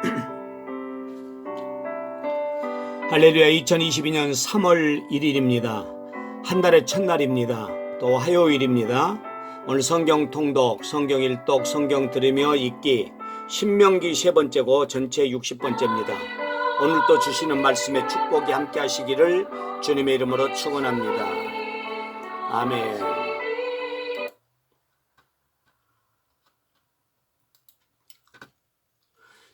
할렐루야 2022년 3월 1일입니다. 한 달의 첫날입니다. 또 화요일입니다. 오늘 성경 통독, 성경 일독, 성경 들으며 읽기 신명기 세 번째고 전체 60번째입니다. 오늘 또 주시는 말씀에 축복이 함께 하시기를 주님의 이름으로 축원합니다. 아멘.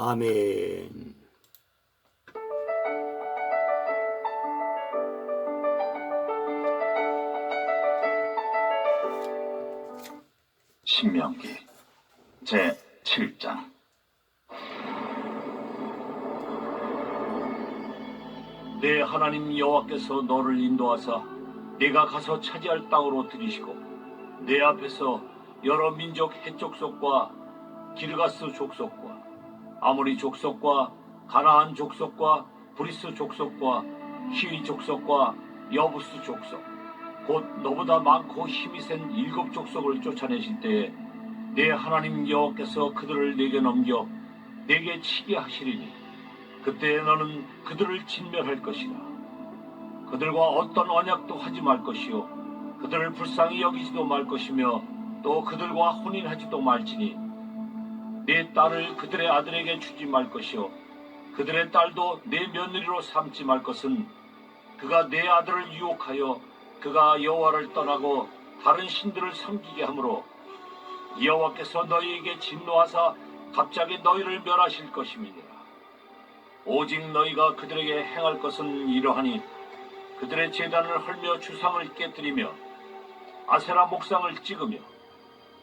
아멘. 신명기 제 7장 내 하나님 여호와께서 너를 인도하사 네가 가서 차지할 땅으로 들이시고 내 앞에서 여러 민족 해족속과 기르가스 족속과 아모리 족속과 가나안 족속과 브리스 족속과 히위 족속과 여부스 족속 곧 너보다 많고 힘이 센 일곱 족속을 쫓아내실 때에 내 하나님 여호와께서 그들을 내게 넘겨 내게 치게 하시리니 그때 너는 그들을 진멸할 것이라. 그들과 어떤 언약도 하지 말 것이요 그들을 불쌍히 여기지도 말 것이며 또 그들과 혼인하지도 말지니 내 딸을 그들의 아들에게 주지 말 것이요 그들의 딸도 내 며느리로 삼지 말 것은 그가 내 아들을 유혹하여 그가 여호와를 떠나고 다른 신들을 섬기게 하므로 여호와께서 너희에게 진노하사 갑자기 너희를 멸하실 것임이니라. 오직 너희가 그들에게 행할 것은 이러하니 그들의 재단을 헐며 주상을 깨뜨리며 아세라 목상을 찍으며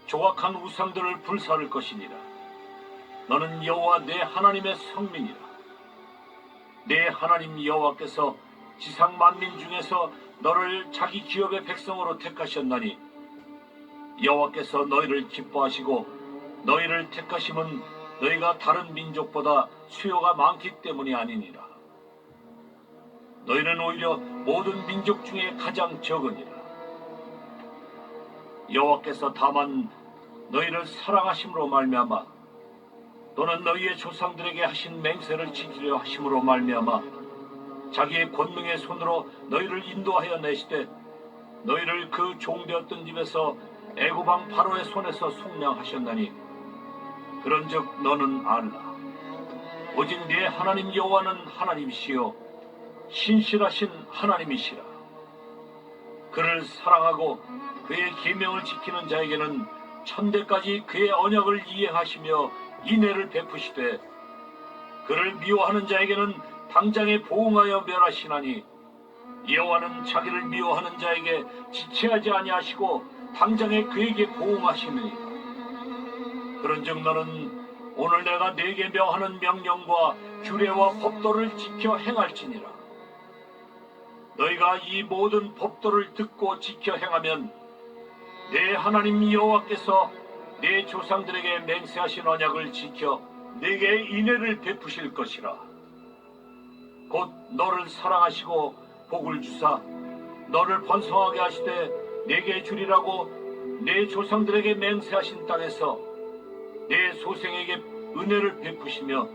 조각한 우상들을 불사를 것이니라. 너는 여호와 내 하나님의 성민이라. 내 하나님 여호와께서 지상 만민 중에서 너를 자기 기업의 백성으로 택하셨나니 여호와께서 너희를 기뻐하시고 너희를 택하심은 너희가 다른 민족보다 수요가 많기 때문이 아니니라. 너희는 오히려 모든 민족 중에 가장 적으니라. 여호와께서 다만 너희를 사랑하심으로 말미암아 또는 너희의 조상들에게 하신 맹세를 지키려 하심으로 말미암아 자기의 권능의 손으로 너희를 인도하여 내시되 너희를 그 종되었던 집에서 애고방 바로의 손에서 속량하셨나니 그런즉 너는 알라. 오직 네 하나님 여호와는 하나님이시요 신실하신 하나님이시라. 그를 사랑하고 그의 계명을 지키는 자에게는 천대까지 그의 언약을 이행하시며 인애를 베푸시되 그를 미워하는 자에게는 당장에 보응하여 멸하시나니 여호와는 자기를 미워하는 자에게 지체하지 아니하시고 당장에 그에게 보응하시느니라. 그런즉 너는 오늘 내가 네게 명하는 명령과 규례와 법도를 지켜 행할지니라. 너희가 이 모든 법도를 듣고 지켜 행하면 내 하나님 여호와께서 내 조상들에게 맹세하신 언약을 지켜 내게 인애를 베푸실 것이라. 곧 너를 사랑하시고 복을 주사 너를 번성하게 하시되 내게 주리라고 내 조상들에게 맹세하신 땅에서 내 소생에게 은혜를 베푸시며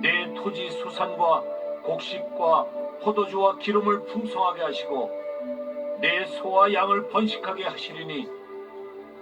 내 토지 수산과 곡식과 포도주와 기름을 풍성하게 하시고 내 소와 양을 번식하게 하시리니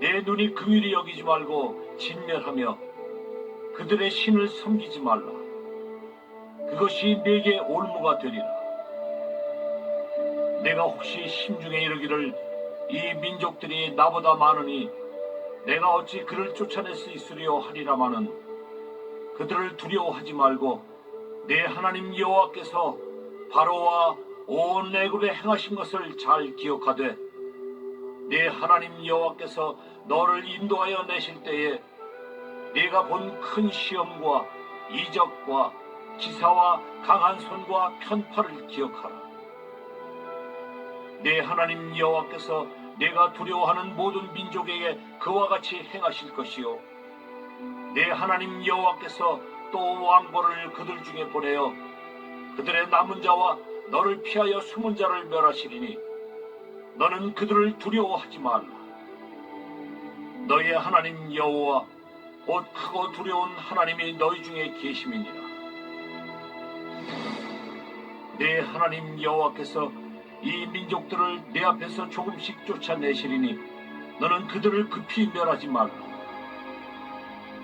내 눈이 긍휼히 여기지 말고 진멸하며 그들의 신을 섬기지 말라. 그것이 내게 올무가 되리라. 내가 혹시 심중에 이르기를 이 민족들이 나보다 많으니 내가 어찌 그를 쫓아낼 수 있으리요 하리라마는 그들을 두려워하지 말고 내 하나님 여호와께서 바로와 온 애굽에 행하신 것을 잘 기억하되 내 하나님 여호와께서 너를 인도하여 내실 때에 네가 본 큰 시험과 이적과 기사와 강한 손과 편파를 기억하라. 내 하나님 여호와께서 내가 두려워하는 모든 민족에게 그와 같이 행하실 것이요. 내 하나님 여호와께서 또 왕보를 그들 중에 보내어 그들의 남은 자와 너를 피하여 숨은 자를 멸하시리니 너는 그들을 두려워하지 말라. 너의 하나님 여호와 곧 크고 두려운 하나님이 너희 중에 계심이니라. 내 하나님 여호와께서 이 민족들을 내 앞에서 조금씩 쫓아내시리니 너는 그들을 급히 멸하지 말라.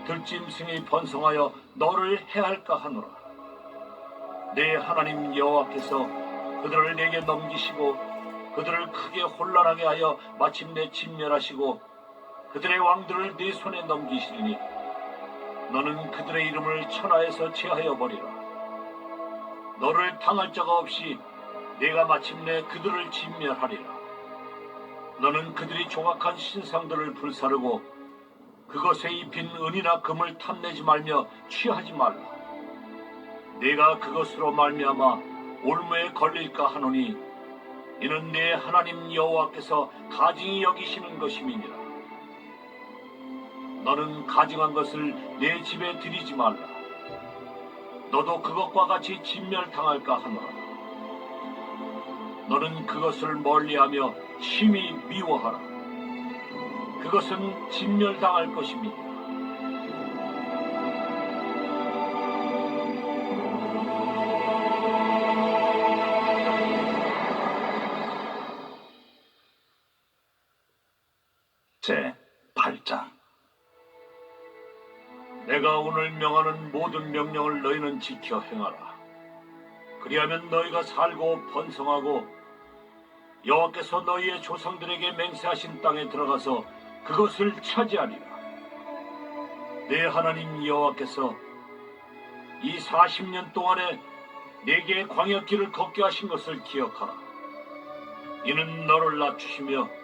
들짐승이 번성하여 너를 해할까 하노라. 내 하나님 여호와께서 그들을 내게 넘기시고 그들을 크게 혼란하게 하여 마침내 진멸하시고 그들의 왕들을 네 손에 넘기시리니 너는 그들의 이름을 천하에서 제하여 버리라. 너를 당할 자가 없이 내가 마침내 그들을 진멸하리라. 너는 그들이 종악한 신상들을 불사르고 그것에 입힌 은이나 금을 탐내지 말며 취하지 말라. 내가 그것으로 말미암아 올무에 걸릴까 하노니 이는 내 하나님 여호와께서 가증히 여기시는 것임이니라. 너는 가증한 것을 내 집에 들이지 말라. 너도 그것과 같이 진멸당할까 하노라. 너는 그것을 멀리하며 심히 미워하라. 그것은 진멸당할 것입니다. 제 8장 내가 오늘 명하는 모든 명령을 너희는 지켜 행하라. 그리하면 너희가 살고 번성하고 여호와께서 너희의 조상들에게 맹세하신 땅에 들어가서 그것을 차지하리라. 내 하나님 여호와께서 이 40년 동안에 내게 광역길을 걷게 하신 것을 기억하라. 이는 너를 낮추시며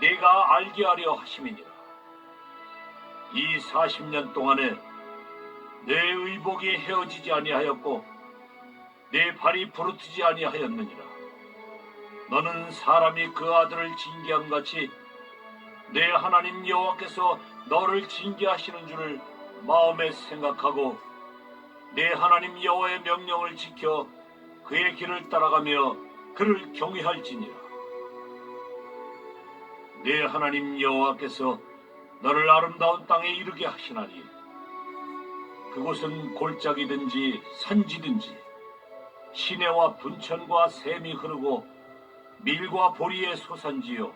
내가 알게 하려 하심이니라. 이 40년 동안에 내 의복이 헤어지지 아니하였고 내 발이 부르트지 아니하였느니라. 너는 사람이 그 아들을 징계함 같이 내 하나님 여호와께서 너를 징계하시는 줄을 마음에 생각하고 내 하나님 여호와의 명령을 지켜 그의 길을 따라가며 그를 경외할지니라. 내 하나님 여호와께서 너를 아름다운 땅에 이르게 하시나니 그곳은 골짜기든지 산지든지 시내와 분천과 샘이 흐르고 밀과 보리의 소산지요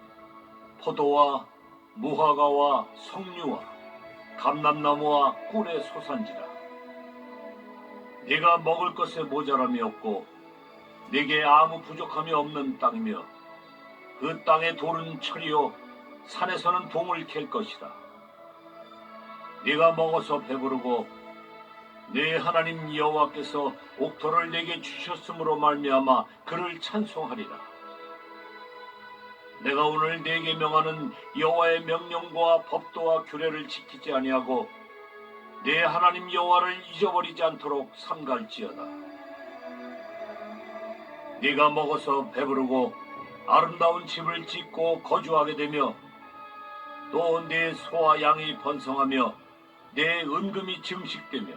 포도와 무화과와 석류와 감람나무와 꿀의 소산지라. 네가 먹을 것에 모자람이 없고 네게 아무 부족함이 없는 땅이며 그 땅의 돌은 철이요 산에서는 동을 캘 것이다 네가 먹어서 배부르고 네 하나님 여호와께서 옥토를 내게 주셨으므로 말미암아 그를 찬송하리라. 내가 오늘 네게 명하는 여호와의 명령과 법도와 규례를 지키지 아니하고 네 하나님 여호와를 잊어버리지 않도록 삼갈지어다. 네가 먹어서 배부르고 아름다운 집을 짓고 거주하게 되며 또네 소와 양이 번성하며 내 은금이 증식되며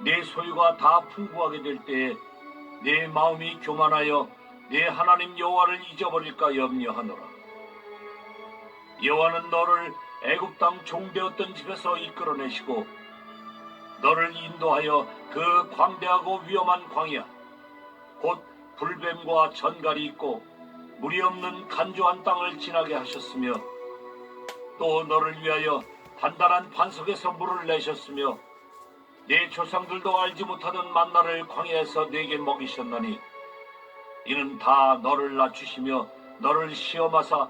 내 소유가 다 풍부하게 될 때에 내 마음이 교만하여 내 하나님 여호와를 잊어버릴까 염려하노라. 여호와는 너를 애굽 땅 종되었던 집에서 이끌어내시고 너를 인도하여 그 광대하고 위험한 광야 곧 불뱀과 전갈이 있고 물이 없는 간조한 땅을 지나게 하셨으며 또 너를 위하여 단단한 반석에서 물을 내셨으며 내 조상들도 알지 못하던 만나를 광야에서 내게 먹이셨나니 이는 다 너를 낮추시며 너를 시험하사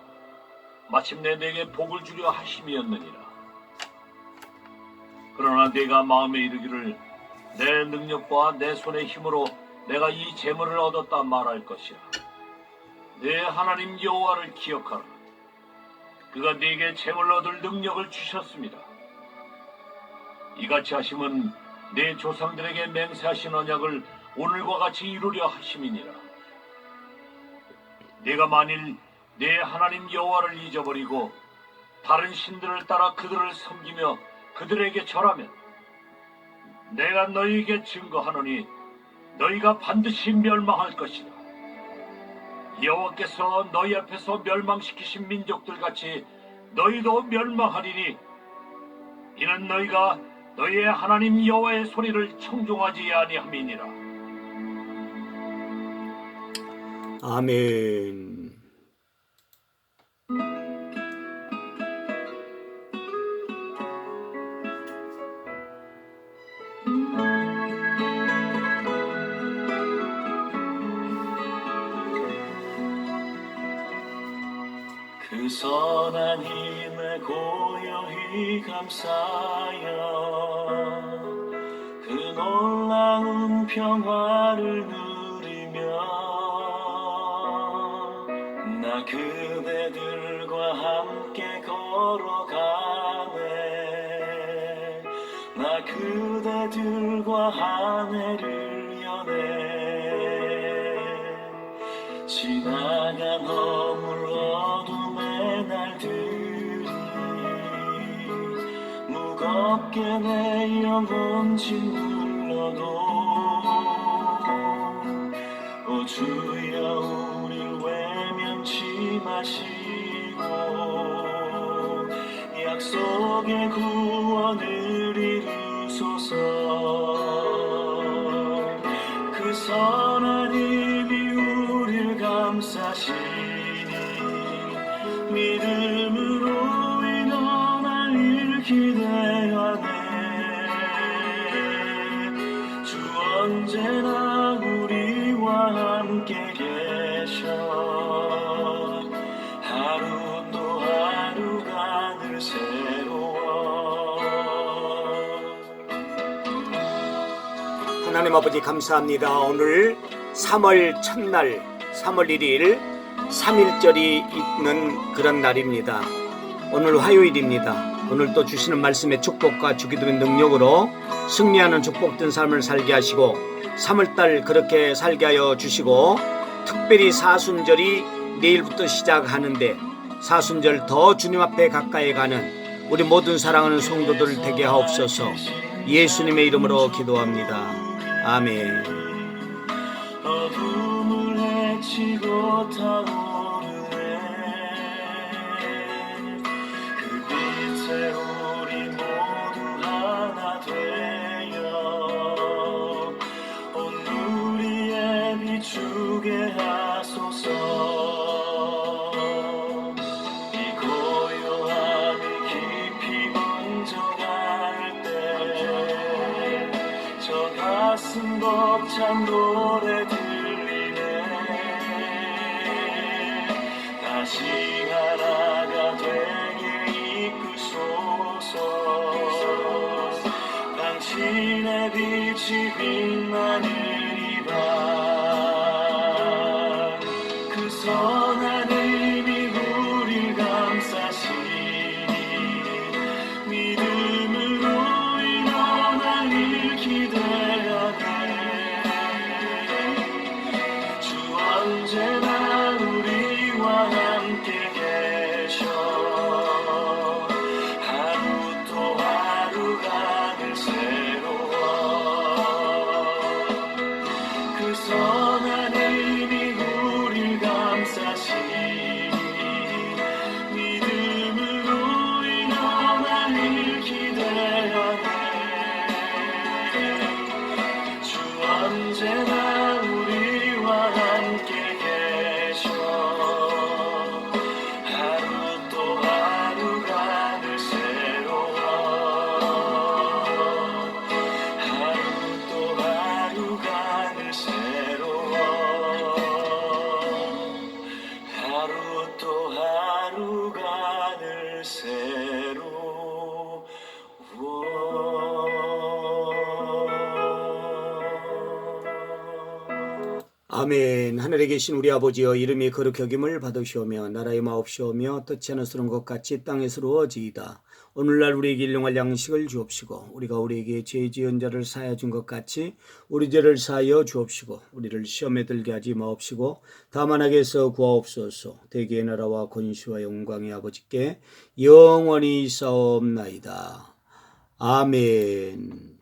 마침내 내게 복을 주려 하심이었느니라. 그러나 내가 마음에 이르기를 내 능력과 내 손의 힘으로 내가 이 재물을 얻었다 말할 것이라 내 하나님 여호와를 기억하라 그가 네게 재물 얻을 능력을 주셨습니다 이같이 하심은 내 조상들에게 맹세하신 언약을 오늘과 같이 이루려 하심이니라. 내가 만일 내 하나님 여호와를 잊어버리고 다른 신들을 따라 그들을 섬기며 그들에게 절하면 내가 너희에게 증거하노니 너희가 반드시 멸망할 것이다. 여호와께서 너희 앞에서 멸망시키신 민족들 같이 너희도 멸망하리니 이는 너희가 너희의 하나님 여호와의 소리를 청종하지 아니함이니라. 아멘. 선한 힘에 고요히 감사하여 그 놀라운 평화를 누리며 나 그대들과 함께 걸어가네. 나 그대들과 한 해를 여네. 지나간 허물 무겁게 내 영혼 짓눌러도 오 주여 우릴 외면치 마시고 약속의 구원을 이루소서. 그 선한 힘 하나님 아버지 감사합니다. 오늘 3월 첫날 3월 1일 3일절이 있는 그런 날입니다. 오늘 화요일입니다. 오늘 또 주시는 말씀의 축복과 주기도의 능력으로 승리하는 축복된 삶을 살게 하시고 3월달 그렇게 살게 하여 주시고 특별히 사순절이 내일부터 시작하는데 사순절 더 주님 앞에 가까이 가는 우리 모든 사랑하는 성도들 되게 하옵소서. 예수님의 이름으로 기도합니다. 아멘. 빛이 빛나는 아멘. 하늘에 계신 우리 아버지여 이름이 거룩히 여김을 받으시오며 나라의 마옵시오며 뜻지 않으스러운 것 같이 땅에서 이루어지이다. 오늘날 우리에게 일용할 양식을 주옵시고 우리가 우리에게 죄 지은 자를 사하여 준 것 같이 우리 죄를 사하여 주옵시고 우리를 시험에 들게 하지 마옵시고 다만 악에서 구하옵소서 대개의 나라와 권시와 영광의 아버지께 영원히 싸옵나이다. 아멘.